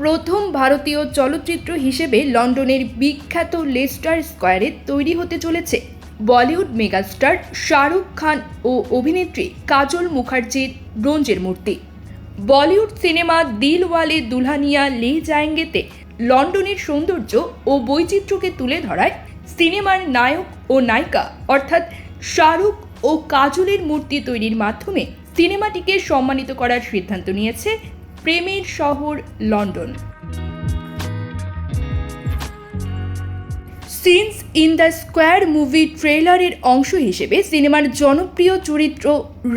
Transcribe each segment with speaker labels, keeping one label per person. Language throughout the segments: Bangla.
Speaker 1: প্রথম ভারতীয় চলচ্চিত্র হিসেবে লন্ডনের বিখ্যাত লেস্টার স্কোয়ারে তৈরি হতে চলেছে। বলিউড মেগাস্টার শাহরুখ খান ও অভিনেত্রী কাজল মুখার্জির ব্রোঞ্জের মূর্তি। বলিউড সিনেমা দিলওয়ালে দুলহানিয়া লে জায়েঙ্গেতে লন্ডনের সৌন্দর্য ও বৈচিত্র্যকে তুলে ধরায় সিনেমার নায়ক ও নায়িকা, অর্থাৎ শাহরুখ ও কাজলের মূর্তি তৈরির মাধ্যমে সিনেমাটিকে সম্মানিত করার সিদ্ধান্ত নিয়েছে প্রেমের শহর London. Scenes in the square movie ট্রেলারের অংশ হিসেবে সিনেমার জনপ্রিয় চরিত্র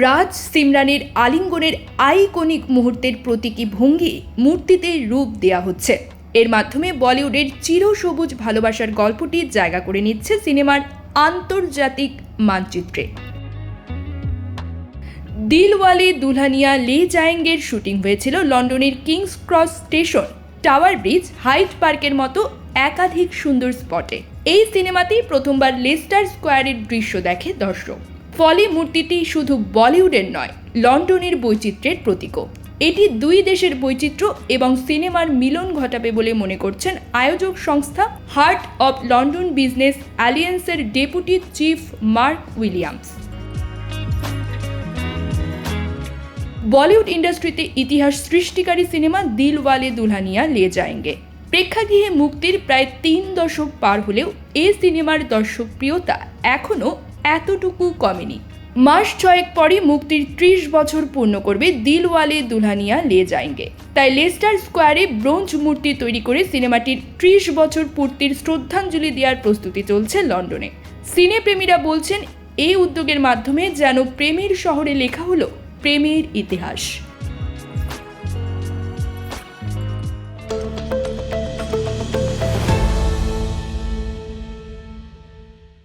Speaker 1: রাজ সিমরানের আলিঙ্গনের আইকনিক মুহূর্তের প্রতীকী ভঙ্গি মূর্তিতে রূপ দেওয়া হচ্ছে। এর মাধ্যমে বলিউডের চিরসবুজ ভালোবাসার গল্পটি জায়গা করে নিচ্ছে সিনেমার আন্তর্জাতিক মানচিত্রে। দিলওয়ালে দুলহানিয়া লে জায়েঙ্গের শুটিং হয়েছিল লন্ডনের Kings Cross station, Tower Bridge Hyde পার্কের মতো একাধিক সুন্দর স্পটে। এই সিনেমাতেই প্রথমবার লেস্টার স্কোয়ারের দৃশ্য দেখে দর্শক। ফলে মূর্তিটি শুধু বলিউডের নয়, লন্ডনের বৈচিত্র্যের প্রতীকও। এটি দুই দেশের বৈচিত্র্য এবং সিনেমার মিলন ঘটাবে বলে মনে করছেন আয়োজক সংস্থা Heart of London Business অ্যালিয়েন্সের deputy chief Mark Williams. Bollywood ইন্ডাস্ট্রিতে ইতিহাস সৃষ্টিকারী সিনেমা দিলওয়ালে দুলহানিয়া লে যায়েঙ্গে প্রেক্ষাগৃহে মুক্তির প্রায় তিন দশক পার হলেও এ সিনেমার দর্শকপ্রিয়তা এখনও এতটুকু কমেনি। মাস ছয়েক পরে মুক্তির ত্রিশ বছর পূর্ণ করবে দিলওয়ালে দুলহানিয়া লে যায়েঙ্গে তাই লেস্টার স্কোয়ারে ব্রোঞ্জ মূর্তি তৈরি করে সিনেমাটির ত্রিশ বছর পূর্তির শ্রদ্ধাঞ্জলি দেওয়ার প্রস্তুতি চলছে লন্ডনে। সিনেপ্রেমীরা বলছেন এই উদ্যোগের মাধ্যমে যেন প্রেমের শহরে লেখা হলো প্রেমের ইতিহাস।